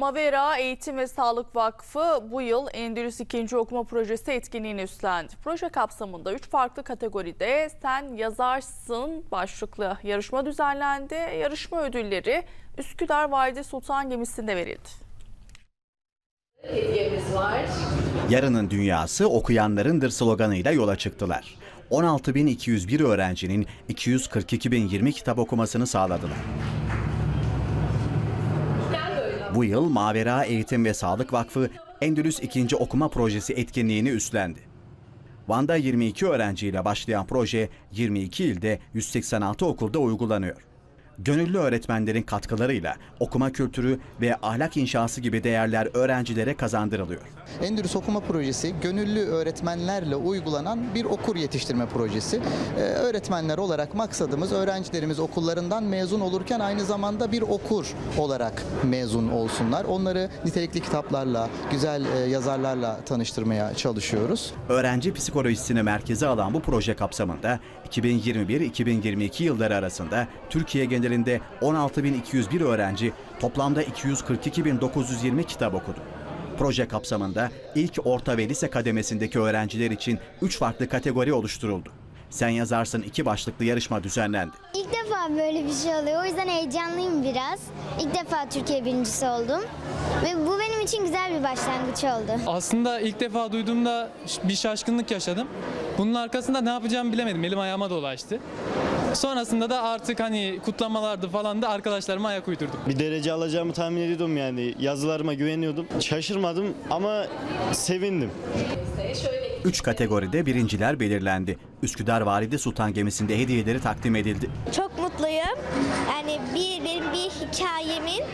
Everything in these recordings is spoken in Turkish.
Mavera Eğitim ve Sağlık Vakfı bu yıl Endülüs 2. Okuma Projesi etkinliğini üstlendi. Proje kapsamında 3 farklı kategoride Sen Yazarsın başlıklı yarışma düzenlendi. Yarışma ödülleri Üsküdar Valide Sultan Gemisi'nde verildi. Hediyemiz var. Yarının dünyası okuyanlarındır sloganıyla yola çıktılar. 16.201 öğrencinin 242.020 kitap okumasını sağladılar. Bu yıl Mavera Eğitim ve Sağlık Vakfı Endülüs 2. Okuma Projesi etkinliğini üstlendi. Van'da 22 öğrenciyle başlayan proje 22 ilde 186 okulda uygulanıyor. Gönüllü öğretmenlerin katkılarıyla okuma kültürü ve ahlak inşası gibi değerler öğrencilere kazandırılıyor. Endülüs Okuma Projesi gönüllü öğretmenlerle uygulanan bir okur yetiştirme projesi. Ee, öğretmenler olarak maksadımız öğrencilerimiz okullarından mezun olurken aynı zamanda bir okur olarak mezun olsunlar. Onları nitelikli kitaplarla, güzel e, yazarlarla tanıştırmaya çalışıyoruz. Öğrenci psikolojisini merkeze alan bu proje kapsamında 2021-2022 yılları arasında Türkiye genelinde 16.201 öğrenci toplamda 242.920 kitap okudu. Proje kapsamında ilk orta ve lise kademesindeki öğrenciler için 3 farklı kategori oluşturuldu. Sen yazarsın iki başlıklı yarışma düzenlendi. İlk defa böyle bir şey oluyor. O yüzden heyecanlıyım biraz. İlk defa Türkiye birincisi oldum. Ve bu benim için güzel bir başlangıç oldu. Aslında ilk defa duyduğumda bir şaşkınlık yaşadım. Bunun arkasında ne yapacağımı bilemedim. Elim ayağıma dolaştı. Sonrasında da artık hani kutlamalardı falan da arkadaşlarıma ayak uydurdum. Bir derece alacağımı tahmin ediyordum yani. Yazılarıma güveniyordum. Şaşırmadım ama sevindim. 3 kategoride birinciler belirlendi. Üsküdar Valide Sultan gemisinde hediyeleri takdim edildi. Çok mutluyum. Yani bir benim bir hikayemin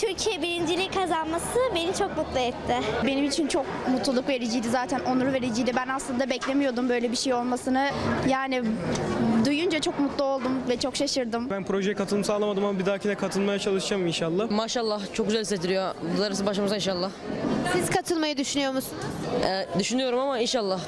Türkiye birinciliği kazanması beni çok mutlu etti. Benim için çok mutluluk vericiydi zaten onur vericiydi. Ben aslında beklemiyordum böyle bir şey olmasını. Yani duyunca çok mutlu oldum ve çok şaşırdım. Ben projeye katılım sağlamadım ama bir dahakine katılmaya çalışacağım inşallah. Maşallah çok güzel hissettiriyor. Darısı başımıza inşallah. Siz katılmayı düşünüyor musunuz? Ee, düşünüyorum ama inşallah.